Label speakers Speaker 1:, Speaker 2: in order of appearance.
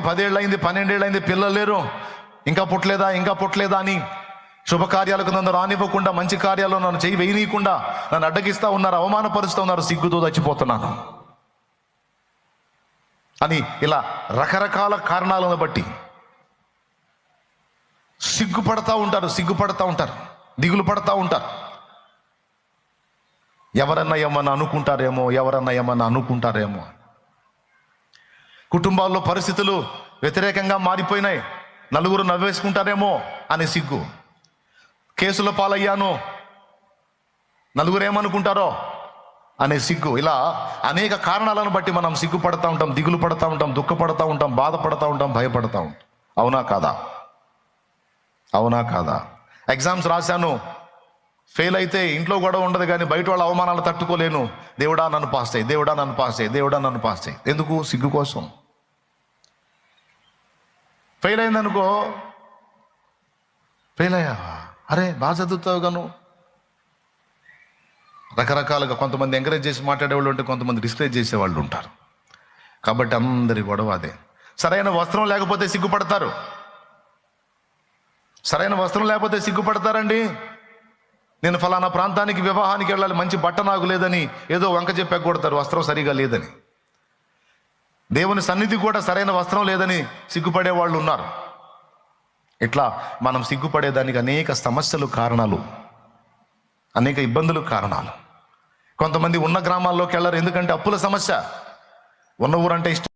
Speaker 1: అయింది పదేళ్ళైంది పన్నెండేళ్ళైంది పిల్లలు లేరు. ఇంకా పుట్టలేదా ఇంకా పుట్టలేదా అని. శుభకార్యాలకు నన్ను రానివ్వకుండా మంచి కార్యాలు నన్ను చేయి వేయనీయకుండా నన్ను అడ్డగిస్తూ ఉన్నారు అవమానపరుస్తూ ఉన్నారు సిగ్గుతో చచ్చిపోతున్నాను. అని ఇలా రకరకాల కారణాలను బట్టి సిగ్గుపడతా ఉంటారు సిగ్గుపడతా ఉంటారు దిగులు పడతా ఉంటారు. ఎవరన్నా ఏమన్నా అనుకుంటారేమో ఎవరన్నా ఏమన్నా అనుకుంటారేమో కుటుంబాల్లో పరిస్థితులు వ్యతిరేకంగా మారిపోయినాయి. నలుగురు నవ్వేసుకుంటారేమో అనే సిగ్గు. కేసుల పాలయ్యాను. నలుగురు ఏమనుకుంటారో అనే సిగ్గు. ఇలా అనేక కారణాలను బట్టి మనం సిగ్గుపడతా ఉంటాం దిగులు పడతా ఉంటాం దుఃఖపడతా ఉంటాం బాధపడతా ఉంటాం భయపడతా ఉంటాం. అవునా కాదా? అవునా కాదా? ఎగ్జామ్స్ రాశాను. ఫెయిల్ అయితే ఇంట్లో గొడవ ఉండదు కానీ బయట వాళ్ళ అవమానాలు తట్టుకోలేను. దేవుడా నన్ను పాస్ చేయి దేవుడా నన్ను పాస్ చేయి దేవుడా నన్ను పాస్ చేయి. ఎందుకు? సిగ్గు కోసం. ఫెయిల్ అయిందనుకో. ఫెయిల్ అయ్యావా అరే బాగా చదువుతావు గాను. రకరకాలుగా కొంతమంది ఎంకరేజ్ చేసి మాట్లాడేవాళ్ళు ఉంటే కొంతమంది డిస్కరేజ్ చేసేవాళ్ళు ఉంటారు. కాబట్టి అందరి గొడవ అదే. సరైన వస్త్రం లేకపోతే సిగ్గుపడతారు. సరైన వస్త్రం లేకపోతే సిగ్గుపడతారండి. నేను ఫలానా ప్రాంతానికి వివాహానికి వెళ్ళాలి మంచి బట్ట నాకు లేదని ఏదో వంక చెప్పి కొడతారు వస్త్రం సరిగా లేదని. దేవుని సన్నిధి కూడా సరైన వస్త్రం లేదని సిగ్గుపడే వాళ్ళు ఉన్నారు. ఇట్లా మనం సిగ్గుపడేదానికి అనేక సమస్యలు కారణాలు అనేక ఇబ్బందులు కారణాలు. కొంతమంది ఉన్న గ్రామాల్లోకి వెళ్ళరు ఎందుకంటే అప్పుల సమస్య. ఉన్న ఊరంటే ఇష్టం